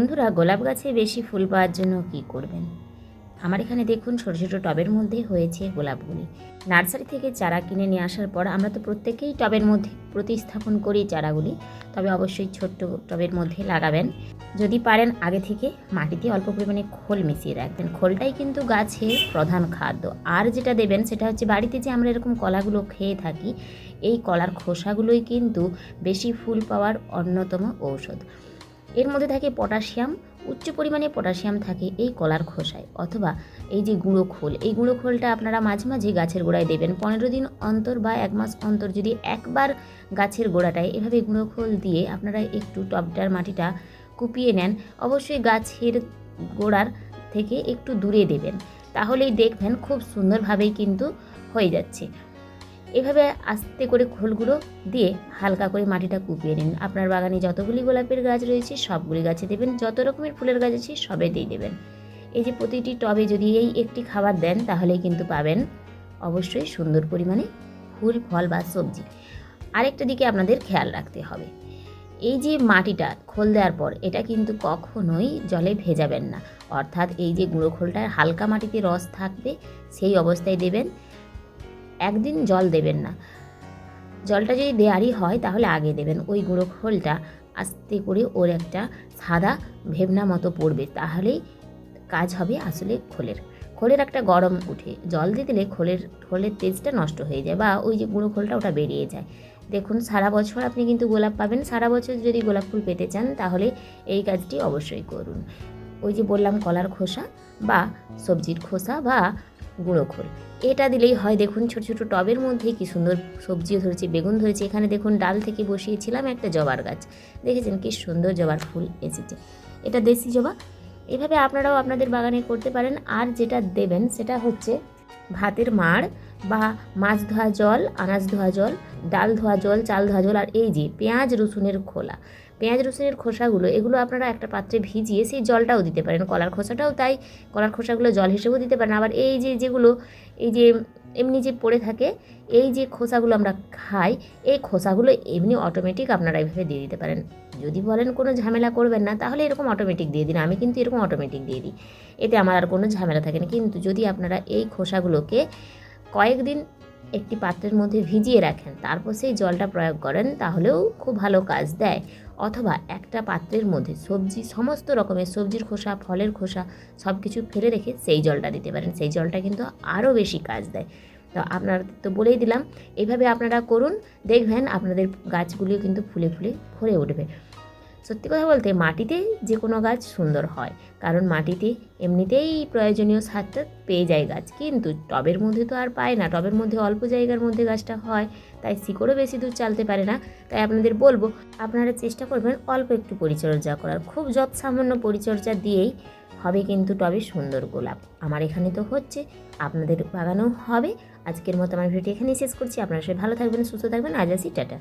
বন্ধুরা, গোলাপ গাছে বেশি ফুল পাওয়ার জন্য কি করবেন? আমার এখানে দেখুন, ছোটো ছোটো টবের মধ্যে হয়েছে গোলাপগুলি। নার্সারি থেকে চারা কিনে নিয়ে আসার পর আমরা তো প্রত্যেকেই টবের মধ্যে প্রতিস্থাপন করি চারাগুলি। তবে অবশ্যই ছোট্ট টবের মধ্যে লাগাবেন। যদি পারেন, আগে থেকে মাটিতে অল্প পরিমাণে খোল মিশিয়ে রাখবেন। খোলটাই কিন্তু গাছের প্রধান খাদ্য। আর যেটা দেবেন, সেটা হচ্ছে বাড়িতে যে আমরা এরকম কলাগুলো খেয়ে থাকি, এই কলার খোসাগুলোই কিন্তু বেশি ফুল পাওয়ার অন্যতম ঔষধ। এর মধ্যে থাকে পটাশিয়াম, উচ্চ পরিমাণে পটাশিয়াম থাকে এই কলার খোসায়, অথবা এই যে গুঁড়ো খোল, এই গুঁড়ো খোলটা আপনারা মাঝে মাঝে গাছের গোড়ায় দেবেন। পনেরো দিন অন্তর বা এক মাস অন্তর যদি একবার গাছের গোড়াটায় এভাবে গুঁড়ো খোল দিয়ে আপনারা একটু টবটার মাটিটা কুপিয়ে নেন, অবশ্যই গাছের গোড়ার থেকে একটু দূরে দেবেন। তাহলেই দেখবেন খুব সুন্দরভাবেই কিন্তু হয়ে যাচ্ছে। এভাবে আস্তে করে খোলগুলো দিয়ে হালকা করে মাটিটা কুপিয়ে নিন। আপনার বাগানে যতগুলি গোলাপের গাছ রয়েছে, সবগুলি গাছে দেবেন। যত রকমের ফুলের গাছ আছে সবেতেই দেবেন। এই যে প্রতিটি টবে যদি এই একটি খাবার দেন তাহলেই কিন্তু পাবেন অবশ্যই সুন্দর পরিমাণে ফুল, ফল বা সবজি। আরেকটা দিকে আপনাদের খেয়াল রাখতে হবে। এই যে মাটিটা খোল দেওয়ার পর, এটা কিন্তু কখনোই জলে ভেজাবেন না। অর্থাৎ এই যে গুঁড়ো খোলটার হালকা মাটিতে রস থাকবে, সেই অবস্থায় দেবেন। একদিন জল দেবেন না। জলটা যদি দেয়ারই হয় তাহলে আগে দেবেন। ওই গুঁড়ো খোলটা আস্তে করে ওর একটা সাদা ভেবনা মতো পড়বে। তাহলেই কাজ হবে আসলে খোলের। খোলের একটা গরম উঠে। জল দিয়ে দিলে খোলের খোলের তেজটা নষ্ট হয়ে যায় বা ওই যে গুঁড়ো খোলটা ওটা বেরিয়ে যায়। দেখুন, সারা বছর আপনি কিন্তু গোলাপ পাবেন। সারা বছর যদি গোলাপ ফুল পেতে চান তাহলে এই কাজটি অবশ্যই করুন। ওই যে বললাম, কলার খোসা বা সবজির খোসা বা গুঁড়ো খোল। এটা দিলেই হয়। দেখুন, ছোট ছোট টবের মধ্যে কি সুন্দর সবজিও ধরেছে, বেগুন ধরেছে। এখানে দেখুন, ডাল থেকে বসিয়েছিলাম একটা জবার গাছ। দেখেছেন কি সুন্দর জবার ফুল এসেছে। এটা দেশি জবা। এভাবে আপনারাও আপনাদের বাগানে করতে পারেন। আর যেটা দেবেন, সেটা হচ্ছে ভাতের মাড় বা মাছ ধোয়া জল, আনাজ ধোয়া জল। ডাল ধোয়া জল, চাল ধোয়া জল আর এই যে পেঁয়াজ রসুনের খোলা। পেঁয়াজ রসুনের খোসাগুলো, এগুলো আপনারা একটা পাত্রে ভিজিয়ে সেই জলটাও দিতে পারেন। কলার খোসাটাও তাই, কলার খোসাগুলো জল হিসেবেও দিতে পারেন। আবার এই যে যেগুলো, এই যে এমনি যে পড়ে থাকে, এই যে খোসাগুলো আমরা খাই, এই খোসাগুলো এমনি অটোমেটিক আপনারা এইভাবে দিয়ে দিতে পারেন। যদি বলেন কোনো ঝামেলা করবেন না, তাহলে এরকম অটোমেটিক দিয়ে দিন। আমি কিন্তু এরকম অটোমেটিক দিয়ে দিই। এতে আমার আর কোনো ঝামেলা থাকে না। কিন্তু যদি আপনারা এই খোসাগুলোকে কয়েকদিন একটি পাত্রের মধ্যে ভিজিয়ে রাখেন, তারপর সেই জলটা প্রয়োগ করেন, তাহলেও খুব ভালো কাজ দেয়। অথবা একটা পাত্রের মধ্যে সবজি, সমস্ত রকমের সবজির খোসা, ফলের খোসা সব কিছু ফেলে রেখে সেই জলটা দিতে পারেন। সেই জলটা কিন্তু আরও বেশি কাজ দেয়। তো আপনার তো বলেই দিলাম এইভাবে আপনারা করুন, দেখবেন আপনাদের গাছগুলিও কিন্তু ফুলে ফুলে ভরে উঠবে। সত্যি কথা বলতে মাটিতে যে কোনো গাছ সুন্দর হয়। কারণ মাটিতে এমনিতেই প্রয়োজনীয় সারটা পেয়ে যায় গাছ। কিন্তু টবের মধ্যে তো আর পায় না। টবের মধ্যে অল্প জায়গার মধ্যে গাছটা হয়। তাই শিকড়ও বেশি দূর চালতে পারে না। তাই আপনাদের বলব, আপনারা চেষ্টা করবেন অল্প একটু পরিচর্যা করার। খুব যৎ সামান্য পরিচর্যা দিয়েই হবে কিন্তু টবে সুন্দর গোলাপ। আমার এখানে তো হচ্ছে, আপনাদের বাগানেও হবে। আজকের মতো আমার ভিডিও এখানেই শেষ করছি। আপনারা সবাই ভালো থাকবেন, সুস্থ থাকবেন। আজ আসি, টাটা।